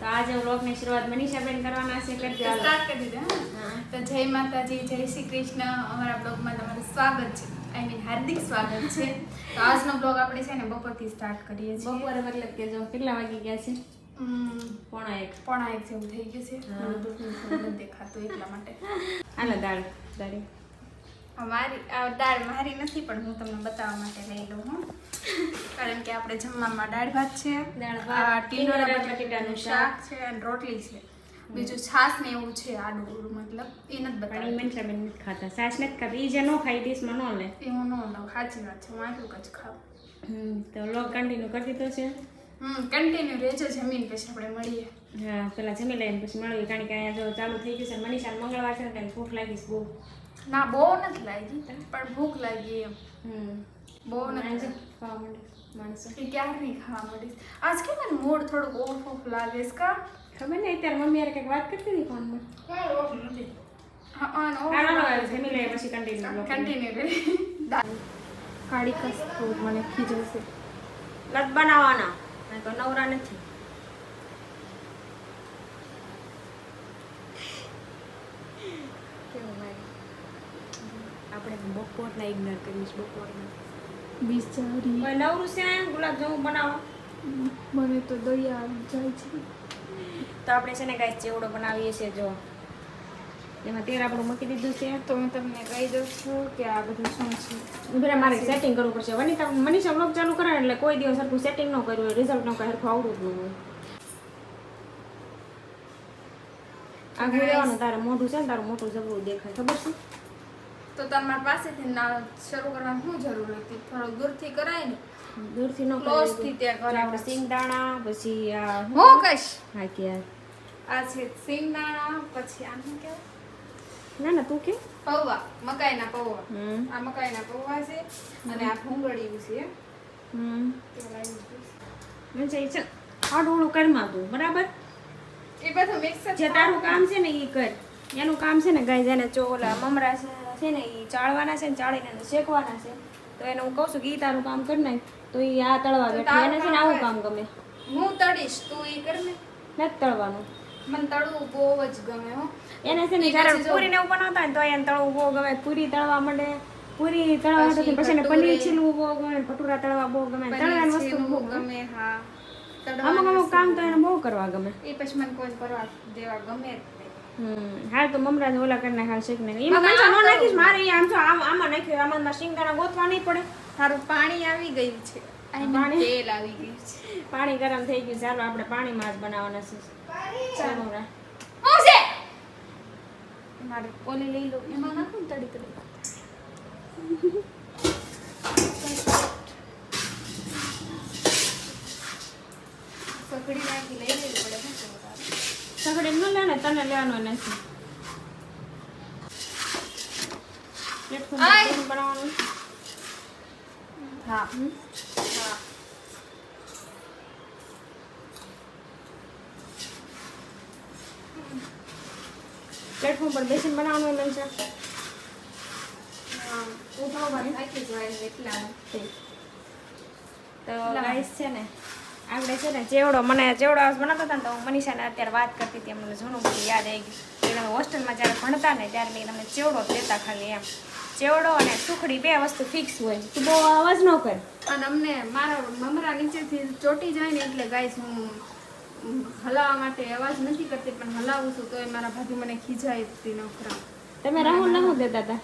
તો આજે વ્લોગની શરૂઆત મનીષાબેન કરવાના છે એટલે સ્ટાર્ટ કરી દીધું. તો જય માતાજી જય શ્રી કૃષ્ણ. અમારા બ્લોગમાં તમારું સ્વાગત છે. આઈ મીન હાર્દિક સ્વાગત છે. તો આજનો બ્લોગ આપણે છે ને બપોરથી સ્ટાર્ટ કરીએ છીએ. બપોરે મતલબ કે જો કેટલા વાગી ગયા છે? પોણા એક. પોણા એક જેવું થઈ ગયું છે. દેખાતું એટલા માટે. હાલો દાળ દાળી. મારી દાળ મારી નથી પણ હું તમને બતાવવા માટે લઈ લઉં હું. કારણ કે આપણે જમવામાં દાળ ભાત છે દાળ ભાત, બટાટાનું બટાટાનું શાક છે અને રોટલી છે. બીજું છાશ ને એવું છે આડું મતલબ એ નથી ઈ બતાવ્યું નથી ખાતા. છાસ નથી ખાતા. જે ન ખાઈ ડીશમાં ન લે. એ હું ન લઉં સાચી વાત છે. હું આટલું જ ખાઉં. તો લોક કન્ટિન્યુ કરી દીધો છે? હમ કન્ટિન્યુ રહેજો જમીન પછી આપણે મળીએ. હા પેલા જમી લઈને પછી મળીએ. કારણ કે અહીંયા જો ચાલુ થઈ ગયું છે મનીષા મંગળવાર છે ને ભૂખ લાગી છે બહુ. ના બહુ નથી લાગી પણ ભૂખ લાગી એમ. હમ. બહુ નથી. ખાવા માંડે માણસો એ ક્યારે ખાવા મળીશ આજ કે મને મૂડ થોડુંક ઓફ ઓફ લાગે છે કા? ખબર નહીં અત્યારે મમ્મી યાર કંઈક વાત કરતી હતી ફોનમાં? હા લાગે જમી લઈએ પછી કન્ટિન્યુ કન્ટિન્યુ કરી કાળી કસ્તું મને ખીજવશે. લત બનાવવાના નહીં તો નવરા નથી. કેવું લાગે આપણે બપોરના ઇગ્નોર કરીશ બપોરના. બિચારી. નવરું છે ગુલાબ જામુન બનાવો. મને તો દયા આવી જાય છે. તો આપણે છે ને ગાઈસ ચેવડો બનાવીએ છીએ જો. એમાં તેલ આપણું મૂકી દીધું છે. તો હું તમને કહી દઉં છું કે આ બધું શું છે. પેલા મારે સેટિંગ કરવું પડશે. વનિતા મનીષા બ્લોગ ચાલુ કરે એટલે કોઈ દિવસ સરખું સેટિંગ ન કર્યું હોય રિઝલ્ટ ન કઈ સરખું આવડું જ હોય. આગળ લેવાનું તારે મોઢું છે ને તારું મોટું જબરું દેખાય. ખબર છે? તો તમારા પાસેથી ના શરૂ કરવાની શું જરૂર હતી? થોડો દૂરથી કરાય ને? દૂરથી નો Close થી કરાય ત્યાં. આપણે સિંગદાણા પછી આ હું કશ હા કે આ. છે સિંગદાણા પછી આનું કે ના ના તું કે? પૌવા મકાઈના પૌવા. આ મકાઈના પૌવા છે અને આ ભૂંગળીયું છે હમ. મને છે આડું કરમાં તું બરાબર? એ બધું મિક્સ જે તારું કામ છે ને એ કર. એનું કામ છે ને ગાય જેને ચોલા મમરા છે ને એ ચાળવાના છે ને ચાળીને એને શેકવાના છે તો એને હું કહું છું ગીતાનું કામ કરી નાખ તો એ આ તળવા બેઠી. એને છે ને આવું કામ ગમે. હું તળીશ તું એ કર ને. નથી તળવાનું. મને તળવું બહુ જ ગમે હો. એને છે ને જ્યારે પૂરી ને એવું બનાવતા ને તો એને તળવું બહુ ગમે. પૂરી તળવા માંડે પૂરી તળવા માંડે પછી એને પનીર છીલવું બહુ ગમે ભટુરા તળવા બહુ ગમે. તળવાની વસ્તુ બહુ ગમે. ગમે હા. અમુક અમુક કામ તો એને બહુ કરવા ગમે. એ પછી મને કોઈ કરવા દેવા ગમે હાલ તો મમરા જ ઓલા કરીને હાલ શેક ને એમાં કંચા નો નાખીશ મારે આમ જો આમાં નાખ્યો આમાં માં શિંગદાણા ગોતવા નહીં પડે. તારું પાણી આવી ગયું છે. પાણી? તેલ આવી ગયું છે. પાણી ગરમ થઈ ગયું. ચાલો આપણે પાણીમાં જ બનાવવાના છે. છે? મારે ઓલી લઈ લો. એમાં નાખું તડી તડી પકડી નાખી લઈ લેવી પડે? સગડે ન લે ને તને લેવાનો નથી. પ્લેટફોર્મ બનાવવાનું હા. હા પ્લેટફોર્મ પર બેસીને બનાવવાનું હોય મનસા તો ગાઈસ છે ને આપણે છે ને ચેવડો મને ચેવડો આજ બનાવતા હતા ને તો હું મનીષાને અત્યારે વાત કરતી હતી મને ઘણું બધું યાદ આવી ગયું. તમે હોસ્ટેલમાં જ્યારે ભણતા ને ત્યારે મેં તમને ચેવડો દેતા ખાલી એમ. ચેવડો અને સુખડી બે વસ્તુ ફિક્સ હોય. તું બહુ અવાજ ન કર. અને અમને મારા મમરા નીચેથી ચોટી જાય ને એટલે ગાઈસ હું હલાવવા માટે અવાજ નથી કરતી પણ હલાવું છું તો એ મારા ભાભી મને ખીજાય નોકરા તમે રાહુલ ના દેતા? હતા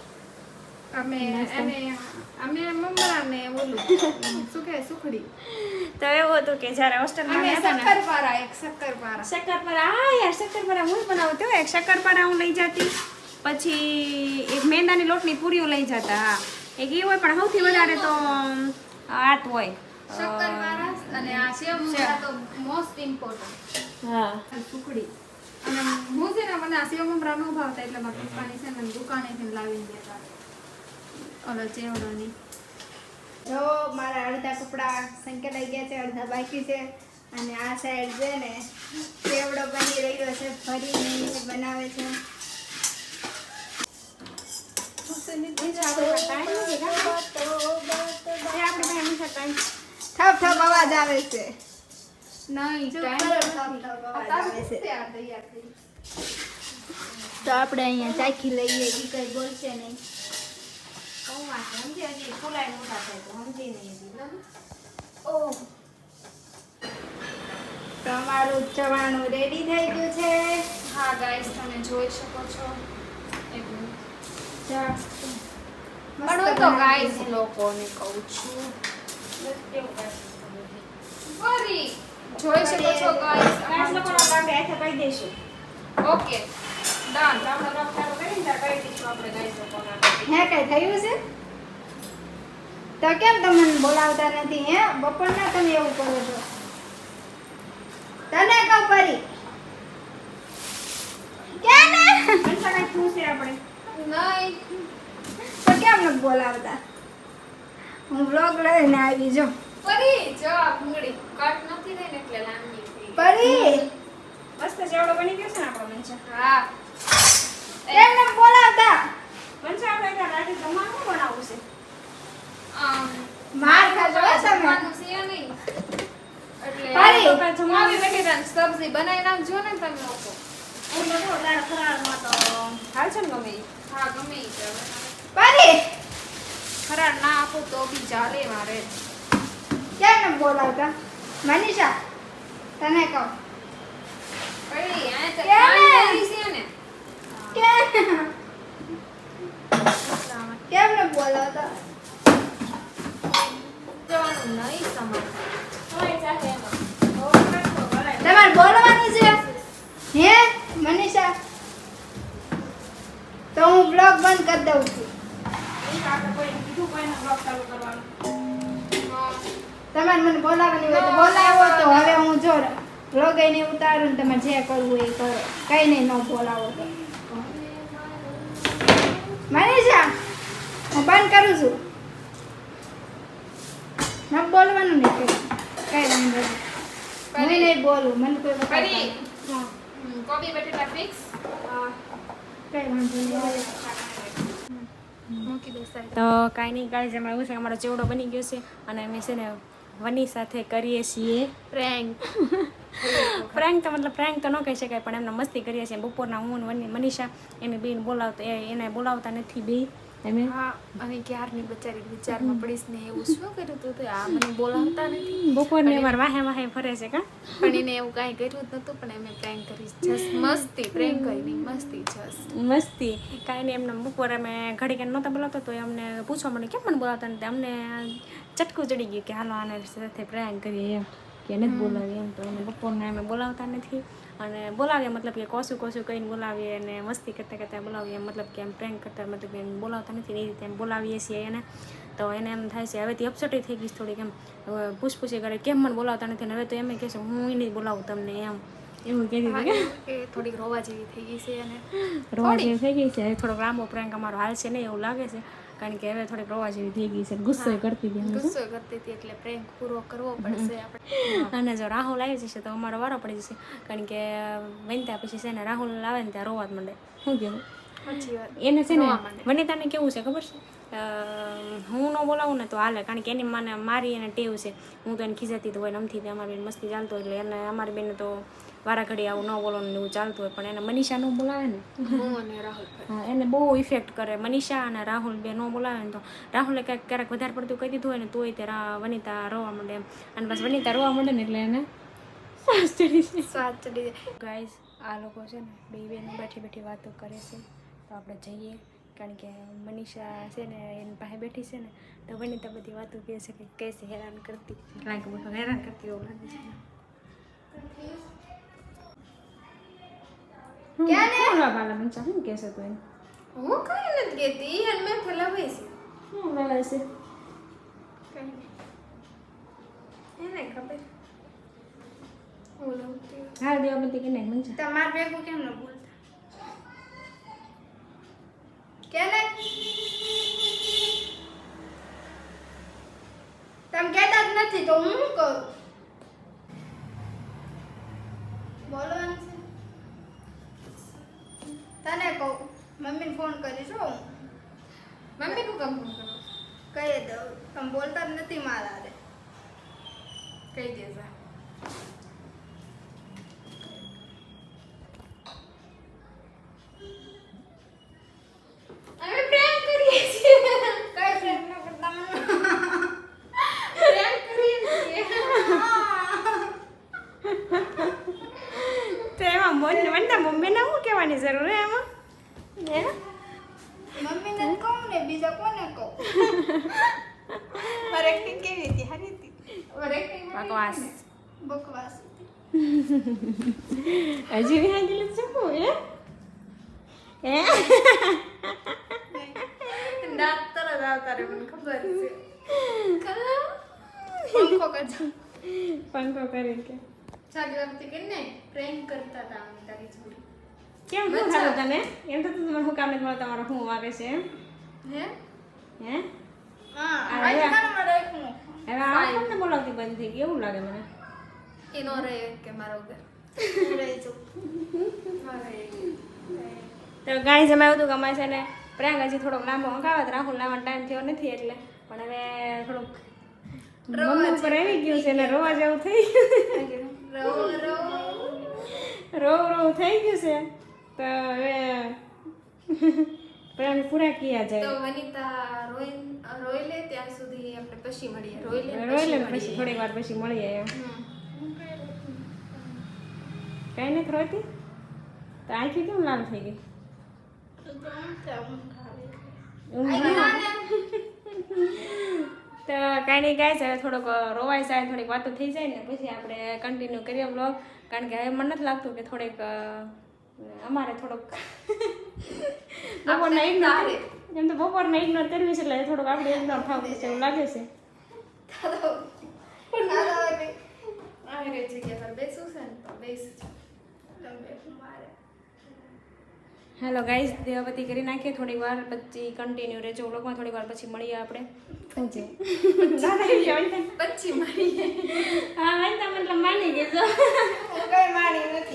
તો એવું હતું કે જ્યારે હોસ્ટેલમાં હતા ને શક્કરપારા એક શક્કરપારા શક્કરપારા હા યાર શક્કરપારા હું બનાવતી એક શક્કરપારા હું લઈ જતી પછી એક મેંદાની લોટની પૂરીઓ લઈ જતા હા એક એ હોય પણ સૌથી વધારે તો આત હોય શક્કરપારા અને આ સેવ તો મોસ્ટ ઇમ્પોર્ટન્ટ હા સુખડી અને હું છે ને મને આ સેવ મમરા ન ભાવતા એટલે મારા પપ્પાની છે ને દુકાનેથી લાવીને દેતા ઓલો ચેવડોની. જો મારા અડધા કપડાં સંકેલાઈ ગયા છે અડધા બાકી છે. અને આ સાઈડ છે ને ચેવડો બની રહ્યો છે ફરીને એ બનાવે છે. ઠપ ઠપ અવાજ આવે છે? તો આપણે અહીંયા ચાખી લઈએ કઈ બોલશે નહીં. તમારું ચવાણું રેડી થઈ ગયું છે? હા ગાઈસ તમે જોઈ શકો છો. એક પણ હું તો ગાઈસ લોકોને કહું છું. ફરી. જોઈ શકો છો ગાઈસ ઓકે હે કઈ થયું છે? તો કેમ તમને બોલાવતા નથી હે? બપોરના તમે એવું કરો છો? તને કહું પરી ક્યાં મનસા કાંઈ થયું આપણે? નહીં. તો કેમ નથી બોલાવતા? હું બ્લોગ લઈને આવી જો પરી જો આ ભૂંગળી કટ નથી થઈ એટલે લાંબી પરી મસ્ત જેવડો બની ગયો છે ને આપણો મનસા હા. કેમ નથી બોલાવતા મનસા આપણે રાતે જમવાનું બનાવવું છે? માર ખાજો જમવાનું છે નહીં. એટલે ફરી. તો કાંઈ જમવાની બેઠી તાને સબ્જી બનાવી નાખજો ને તમે લોકો. હું તો જો ફરાળમાં તો હાલ છે ને ગમે હા ગમે ઈ ફરાળ ના આપો તો બી ચાલે મારે. કેમ બોલાવતા? મનીષા તને કહો. કેમ? કાન ને કેમ કેમ બોલાવતા? નહીં. તમારે બોલવાનું છે? હે મનીષા? તો હું બ્લોગ બંધ કરી દઉં છું. તમારે મને બોલાવવાની હોય તો બોલાવો તો હવે હું જો બ્લોગ એને ઉતારું ને તમે જે કરવું એ કરો. કઈ નહીં ન બોલાવો તો. મનીષા હું બંધ કરું છું. ન બોલવાનું નહીં કઈ. કઈ વાંધો નહીં. હું નહીં બોલું. મને કોઈ ફરી. કોબી બટેટા ફિક્સ કઈ વાંધો નહીં. તો કાંઈ નહીં કાંઈ જ એવું છે કે અમારો ચેવડો બની ગયો છે. અને અમે છે ને વની સાથે કરીએ છીએ. પ્રેન્ક પ્રેન્ક તો મતલબ પ્રેન્ક તો ન કહી શકાય પણ એમને મસ્તી કરીએ છીએ. બપોરના હું ને મનીષા એની બેન બોલાવતા એને બોલાવતા નથી બે. અમે હા અને ક્યારની બચારી વિચારમાં પડીશ ને એવું શું કર્યું તું તે? આ મને બોલાવતા નથી. બપોરને અમારે વાહે વાહે ફરે છે કા? પણ એને એવું કાંઈ કર્યું જ નતું પણ એમે પ્રેન્ક જસ્ટ મસ્તી પ્રેન્ક કરી મસ્તી જસ્ટ મસ્તી. કાંઈ નહીં એમને બપોરે અમે ઘડી કે નહોતા બોલાવતા તો અમને પૂછવા મને કેમ મને બોલાવતા નથી? અમને ચટકું ચડી ગયું કે હાલો આને સાથે પ્રેન્ક કરીએ. એમ કે નથી બોલાવીએ એમ તો અમે બપોરના અમે બોલાવતા નથી. અને બોલાવીએ મતલબ કે કોશું કોશું કહીને બોલાવીએ અને મસ્તી કરતાં કરતાં બોલાવીએ. મતલબ કે એમ પ્રેન્ક કરતાં મતલબ એમ બોલાવતા નથી એ રીતે એમ બોલાવીએ છીએ એને. તો એને એમ થાય છે હવેથી અપસેટ થઈ ગઈ છે થોડીક એમ. પૂછપુછી કરે કેમ મને બોલાવતા નથી? અને હવે તો એમ કહે છે હું એને બોલાવું તમને એમ. એવું કે? થોડીક રોવા જેવી થઈ ગઈ છે અને રોવા જેવી થઈ ગઈ છે. થોડોક લાંબો પ્રેન્ક અમારો હાલ છે ને એવું લાગે છે. કારણ કે હવે થોડી રોવા જેવી થઈ ગઈ છે ગુસ્સો કરતી હતી ગુસ્સો કરતી હતી એટલે પ્રેમ પૂરો કરવો પડશે આપણે. અને જો રાહુલ આવી જશે તો અમારો વારો પડી જશે. કારણ કે વનતા પછી છે ને રાહુલ આવે ને ત્યાં રોવા જ માંડે. શું કહેવું એને છે ને. વનિતાને કેવું છે ખબર છે? હું ન બોલાવું ને તો હાલે કારણ કે એની મને મારી એને ટેવ છે. હું તો એને ખીજાતી તો હોય નમથી તે અમારી બેન મસ્તી ચાલતો એટલે એને અમારી બેન તો વારા ઘડી આવું ન બોલવાનું એવું ચાલતું હોય પણ એને મનીષા ન બોલાવે ને? રાહુલ એને બહુ ઇફેક્ટ કરે. મનીષા અને રાહુલ બે ન બોલાવે ને તો. રાહુલે ક્યાંક ક્યારેક વધારે પડતું કહી દીધું હોય ને તોય તે વનિતા રોવા માંડે એમ. અને બસ વનિતા રોવા માંડે ને એટલે એને સ્વાદ ચડી જાય. ગાઈઝ આ લોકો છે ને બે બેન બેઠી બેઠી વાતો કરે છે. તો આપણે જઈએ. કારણ કે મનીષા છે ને એની પાસે બેઠી છે ને તો વનિતા બધી વાતો કહે છે કે કેસે હેરાન કરતી. લાગે બધું હેરાન કરતી એવું લાગે છે. તમારે ભેગું કેમ ન બોલતા કે ને તમે કહેતા જ નથી તો હું કહું બોલો તને કહું મમ્મીને ફોન કરીશ હું મમ્મી નું કામ ફોન કરો? કહી દઉં તમે બોલતા જ નથી મારા કહી દેજા મોન વંદા મમ્મીને શું કહેવાની જરૂર હે એમાં હે મમ્મીને જ કહું ને બીજા કોને કહું મારી એક્ટિંગ કેવી હતી સારી હતી મારી એક્ટિંગ બકવાસ. બકવાસ. હજી બી હાજી લીધું છે હે હે? દાંત તરત આવતા રે મને ખબર છે. પંખો કરજો પંખો કરી કે. વખતે કે ને પ્રેમ કરતા હતા અમે તારી જોડે. કેમ શું તને? એમ તો તમે મને શું કામ નથી મળે તમારો હું આવે છે એમ? હે હે? હા આ આ રહ્યા. દુકાનમાં રાખવું હવે આ તમને બંધ થઈ ગઈ એવું લાગે મને એનો રહે કે મારો ઘર રહી જાઉં. તો ગાય જમાયું હતું કે છે ને પ્રાંગ હજી થોડોક લાંબો હંકાવત રાહુલ લાવવાનો ટાઈમ થયો નથી એટલે પણ હવે થોડુંક મમ્મી ઉપર આવી ગયું છે ને રોવા જેવું થઈ ગયું રો રો રોવ રોવ થઈ ગયું છે તો હવે પ્રાંગ પૂરા કિયા તો જાય. વનિતા રોઈ રોઈ લે ત્યાં સુધી આપણે પછી મળીએ. રોઈ લે રોઈ લે પછી થોડી વાર પછી મળીએ એમ. કઈ નથી રોતી? તો આખી કેમ લાલ થઈ ગઈ? તો કાંઈ નહીં ગાય છે હવે થોડોક રોવાય જાય થોડીક વાતો થઈ જાય ને પછી આપણે કન્ટિન્યુ કરીએ બ્લોગ કારણ કે હવે મને નથી લાગતું કે થોડીક અમારે થોડોક બપોરના ઇગ્નોર એમ તો બપોરના ઇગ્નોર કરવી છે એટલે થોડુંક આપણે ઇગ્નોર થવું પડશે એવું લાગે છે. હેલો ગાઈઝ દેવાપતિ કરી નાખીએ. થોડીક વાર પછી કન્ટિન્યુ રહેજો. લોકોમાં થોડીક વાર પછી મળીએ આપણે. પછી મળીએ હા મતલબ માની ગયો કઈ માની નથી.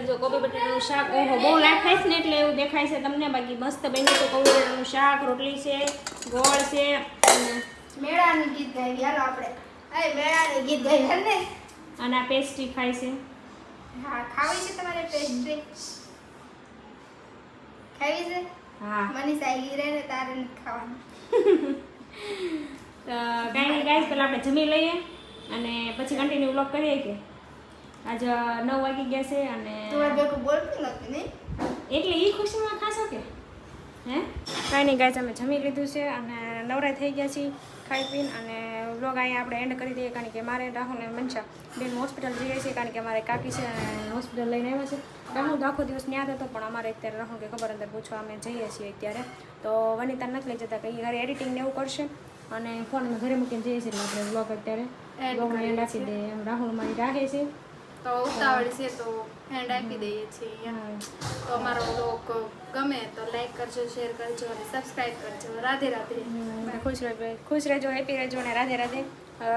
ગીત કરજો કોબી બટેટાનું શાક ઓહો બહુ થાય છે ને એટલે એવું દેખાય છે તમને. બાકી મસ્ત બન્યું છે કોબી બટેટાનું શાક રોટલી છે ગોળ છે. મેળાનું ગીત ગાઈ હાલો આપણે. અરે મેળાનું ગીત ગાઈ ને. અને આ પેસ્ટ્રી ખાય છે. હા ખાવી છે તમારે પેસ્ટ્રી ખાવી છે? હા. મનીષા હીરે ને તારે નથી ખાવાનું. તો કાંઈ નહીં ગાઈસ પહેલાં આપણે જમી લઈએ અને પછી કન્ટિન્યુ વ્લોગ કરીએ કે? આજ નવ વાગી ગયા છે અને તમારે ભેગું બોલતું નથી નહીં? એટલે એ ખુશીમાં ખાશો કે? હે? કાંઈ નહીં ગાય અમે જમી લીધું છે અને નવરાય થઈ ગયા છીએ ખાઈ પીને અને વ્લોગ અહીંયા આપણે એન્ડ કરી દઈએ કારણ કે મારે રાહુલ અને મનસા બેન હોસ્પિટલ જઈએ છીએ કારણ કે અમારે કાકી છે અને હોસ્પિટલ લઈને આવ્યા છે. રાહુલ તો આખો દિવસ ત્યાં જ હતો પણ અમારે અત્યારે રાહુલ કે ખબર અંદર પૂછવા અમે જઈએ છીએ અત્યારે. તો વનિતા નથી લઈ જતા કે એ ઘરે એડિટિંગ ને એવું કરશે. અને ફોન ઘરે મૂકીને જઈએ છીએ એટલે આપણે બ્લોગ અત્યારે. બ્લોગમાં એન્ડ આપી દઈએ એમ રાહુલ મારી રાખે છે. તો ઉતાવળ છે તો હેન્ડ આપી દઈએ છીએ તો અમારો બ્લોગ ગમે તો લાઈક કરજો શેર કરજો અને સબસ્ક્રાઈબ કરજો. રાધે રાધે. ખુશ રહેજો ખુશ રહેજો હેપી રહેજો અને રાધે રાધે.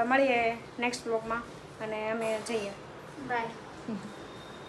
મળીએ નેક્સ્ટ બ્લોગમાં અને અમે જઈએ. બાય